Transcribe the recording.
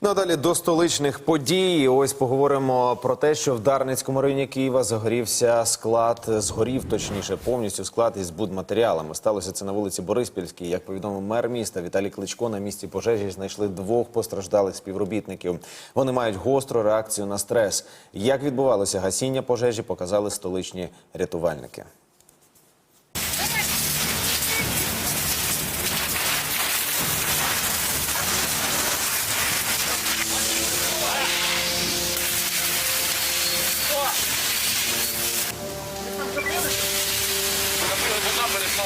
Ну а далі до столичних подій. Ось поговоримо про те, що в Дарницькому районі Києва загорівся склад, згорів точніше повністю склад із будматеріалами. Сталося це на вулиці Бориспільській. Як повідомив мер міста Віталій Кличко, на місці пожежі знайшли двох постраждалих співробітників. Вони мають гостру реакцію на стрес. Як відбувалося гасіння пожежі, показали столичні рятувальники. We'll